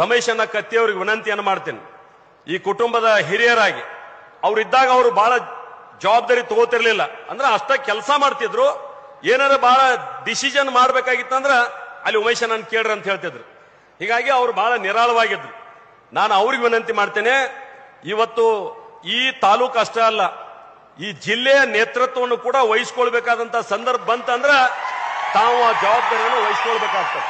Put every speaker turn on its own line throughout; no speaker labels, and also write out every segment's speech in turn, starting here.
ರಮೇಶನ್ನ ಕತ್ತಿಯವರಿಗೆ ವಿನಂತಿಯನ್ನು ಮಾಡ್ತೀನಿ. ಈ ಕುಟುಂಬದ ಹಿರಿಯರಾಗಿ, ಅವರಿದ್ದಾಗ ಅವರು ಬಹಳ ಜವಾಬ್ದಾರಿ ತಗೋತಿರ್ಲಿಲ್ಲ. ಅಂದ್ರೆ ಅಷ್ಟ ಕೆಲಸ ಮಾಡ್ತಿದ್ರು. ಏನಾರ ಬಹಳ ಡಿಸಿಷನ್ ಮಾಡ್ಬೇಕಾಗಿತ್ತಂದ್ರ ಅಲ್ಲಿ ಉಮೇಶ ನಾನು ಕೇಳ್ರಿ ಅಂತ ಹೇಳ್ತಿದ್ರು. ಹೀಗಾಗಿ ಅವ್ರು ಬಹಳ ನಿರಾಳವಾಗಿದ್ರು. ನಾನು ಅವ್ರಿಗೆ ವಿನಂತಿ ಮಾಡ್ತೇನೆ, ಇವತ್ತು ಈ ತಾಲೂಕು ಅಷ್ಟೇ ಅಲ್ಲ, ಈ ಜಿಲ್ಲೆಯ ನೇತೃತ್ವವನ್ನು ಕೂಡ ವಹಿಸ್ಕೊಳ್ಬೇಕಾದಂತ ಸಂದರ್ಭ ಬಂತಂದ್ರ ತಾವು ಆ ಜವಾಬ್ದಾರಿಯನ್ನು ವಹಿಸ್ಕೊಳ್ಬೇಕಾಗ್ತದೆ.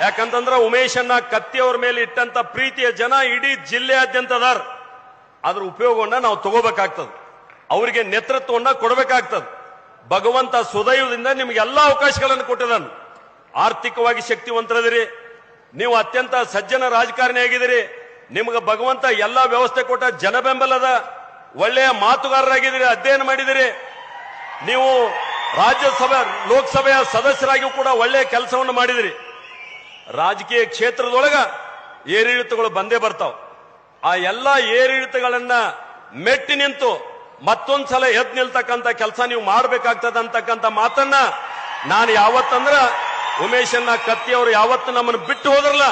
ಯಾಕಂತಂದ್ರ ಉಮೇಶನ್ನ ಕತ್ತಿಯವ್ರ ಮೇಲೆ ಇಟ್ಟಂತ ಪ್ರೀತಿಯ ಜನ ಇಡೀ ಜಿಲ್ಲೆಯಾದ್ಯಂತ ಅದಾರ ಅದ್ರ ಉಪಯೋಗವನ್ನ ನಾವು ತಗೋಬೇಕಾಗ್ತದೆ. ಅವರಿಗೆ ನೇತೃತ್ವವನ್ನ ಕೊಡಬೇಕಾಗ್ತದೆ. ಭಗವಂತ ಸುದೈವದಿಂದ ನಿಮ್ಗೆ ಎಲ್ಲಾ ಅವಕಾಶಗಳನ್ನು ಕೊಟ್ಟಿದ್ದಾನೆ. ಆರ್ಥಿಕವಾಗಿ ಶಕ್ತಿವಂತರದಿರಿ ನೀವು ಅತ್ಯಂತ ಸಜ್ಜನ ರಾಜಕಾರಣಿ ಆಗಿದ್ದೀರಿ. ನಿಮ್ಗೆ ಭಗವಂತ ಎಲ್ಲಾ ವ್ಯವಸ್ಥೆ ಕೊಟ್ಟ ಜನ ಬೆಂಬಲದ ಒಳ್ಳೆಯ ಮಾತುಗಾರರಾಗಿದ್ದೀರಿ, ಅಧ್ಯಯನ ಮಾಡಿದಿರಿ ನೀವು ರಾಜ್ಯಸಭೆ, ಲೋಕಸಭೆಯ ಸದಸ್ಯರಾಗಿಯೂ ಕೂಡ ಒಳ್ಳೆಯ ಕೆಲಸವನ್ನು ಮಾಡಿದಿರಿ ರಾಜಕೀಯ ಕ್ಷೇತ್ರದೊಳಗ ಏರಿಳಿತಗಳು ಬಂದೇ ಬರ್ತಾವ. ಆ ಎಲ್ಲ ಏರಿಳಿತಗಳನ್ನ ಮೆಟ್ಟಿ ನಿಂತು ಮತ್ತೊಂದ್ಸಲ ಎದ್ ನಿಲ್ತಕ್ಕಂತ ಕೆಲಸ ನೀವು ಮಾಡ್ಬೇಕಾಗ್ತದ ಅಂತಕ್ಕಂಥ ಮಾತನ್ನ ನಾನು ಯಾವತ್ತಂದ್ರ ಉಮೇಶನ್ನ ಕತ್ತಿ ಅವರು ಯಾವತ್ತು ನಮ್ಮನ್ನು ಬಿಟ್ಟು ಹೋದ್ರಲ್ಲ,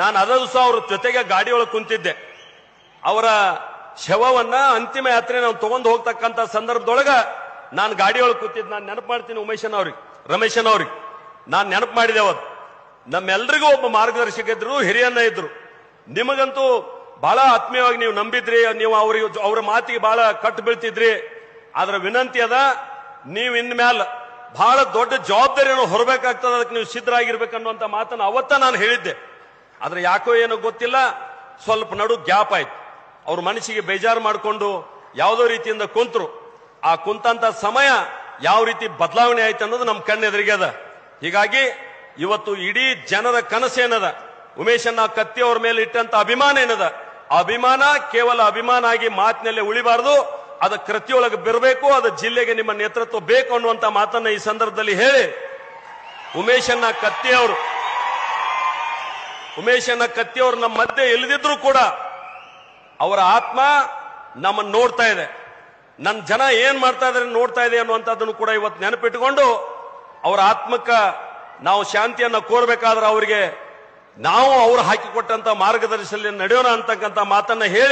ನಾನು ಅದ ದಿವಸ ಅವ್ರ ಜೊತೆಗೆ ಗಾಡಿಯೊಳಗೆ ಕುಂತಿದ್ದೆ. ಅವರ ಶವವನ್ನ ಅಂತಿಮ ಯಾತ್ರೆ ನಾವು ತಗೊಂಡು ಹೋಗ್ತಕ್ಕಂಥ ಸಂದರ್ಭದೊಳಗ ನಾನು ಗಾಡಿಯೊಳಗೆ ಕೂತಿದ್ದು ನಾನು ನೆನಪು ಮಾಡ್ತೀನಿ ಉಮೇಶನ್ ಅವ್ರಿಗೆ ರಮೇಶನ್ ಅವ್ರಿಗೆ. ನಾನು ನೆನಪು ಮಾಡಿದೆ ಅವತ್ತು. ನಮ್ಮೆಲ್ರಿಗೂ ಒಬ್ಬ ಮಾರ್ಗದರ್ಶಕ ಇದ್ರು, ಹಿರಿಯನ್ನ ಇದ್ರು. ನಿಮಗಂತೂ ಬಹಳ ಆತ್ಮೀಯವಾಗಿ ನೀವು ನಂಬಿದ್ರಿ, ನೀವು ಅವ್ರಿಗೆ ಅವ್ರ ಮಾತಿಗೆ ಬಹಳ ಕಟ್ಟು ಬೀಳ್ತಿದ್ರಿ. ಆದ್ರೆ ವಿನಂತಿ ಅದ, ನೀವು ಇನ್ಮ್ಯಾಲ ಬಹಳ ದೊಡ್ಡ ಜವಾಬ್ದಾರಿಯನ್ನು ಹೊರಬೇಕಾಗ್ತದೆ, ಅದಕ್ಕೆ ನೀವು ಸಿದ್ಧರಾಗಿರ್ಬೇಕನ್ನುವಂತ ಮಾತನ್ನ ಅವತ್ತ ನಾನು ಹೇಳಿದ್ದೆ. ಆದ್ರೆ ಯಾಕೋ ಏನೋ ಗೊತ್ತಿಲ್ಲ, ಸ್ವಲ್ಪ ನಡು ಗ್ಯಾಪ್ ಆಯ್ತು. ಅವ್ರ ಮನಸ್ಸಿಗೆ ಬೇಜಾರು ಮಾಡಿಕೊಂಡು ಯಾವುದೋ ರೀತಿಯಿಂದ ಕುಂತರು. ಆ ಕುಂತಂತ ಸಮಯ ಯಾವ ರೀತಿ ಬದಲಾವಣೆ ಆಯ್ತು ಅನ್ನೋದು ನಮ್ಮ ಕಣ್ಣೆದುರಿಗೆ ಅದ. ಹೀಗಾಗಿ ಇವತ್ತು ಇಡೀ ಜನರ ಕನಸೇನದ ಉಮೇಶನ್ನ ಕತ್ತಿ ಅವ್ರ ಮೇಲೆ ಇಟ್ಟಂತ ಅಭಿಮಾನ ಏನದ? ಅಭಿಮಾನ ಕೇವಲ ಅಭಿಮಾನ ಆಗಿ ಮಾತಿನಲ್ಲೇ ಉಳಿಬಾರದು, ಅದ ಕೃತಿಯೊಳಗೆ ಬರಬೇಕು, ಅದು ಜಿಲ್ಲೆಗೆ ನಿಮ್ಮ ನೇತೃತ್ವ ಬೇಕು ಅನ್ನುವಂತ ಮಾತನ್ನ ಈ ಸಂದರ್ಭದಲ್ಲಿ ಹೇಳಿ. ಉಮೇಶನ್ನ ಕತ್ತಿ ಅವರು, ಉಮೇಶನ್ನ ಕತ್ತಿಯವರು ನಮ್ಮ ಮಧ್ಯೆ ಇಲ್ಲದಿದ್ರು ಕೂಡ ಅವರ ಆತ್ಮ ನಮ್ಮನ್ನು ನೋಡ್ತಾ ಇದೆ. ನನ್ನ ಜನ ಏನ್ ಮಾಡ್ತಾ ಇದಾರೆ ನೋಡ್ತಾ ಇದೆ ಅನ್ನುವಂಥದ್ದನ್ನು ಕೂಡ ಇವತ್ತು ನೆನಪಿಟ್ಟುಕೊಂಡು ಅವರ ಆತ್ಮಕ್ಕ ನಾವು ಶಾಂತಿಯನ್ನ ಕೋರ್ಬೇಕಾದ್ರೆ ಅವರಿಗೆ ನಾವು ಅವ್ರು ಹಾಕಿಕೊಟ್ಟಂತ ಮಾರ್ಗದರ್ಶನದಲ್ಲಿ ನಡೆಯೋಣ ಅಂತಕ್ಕಂಥ ಮಾತನ್ನ ಹೇಳಿ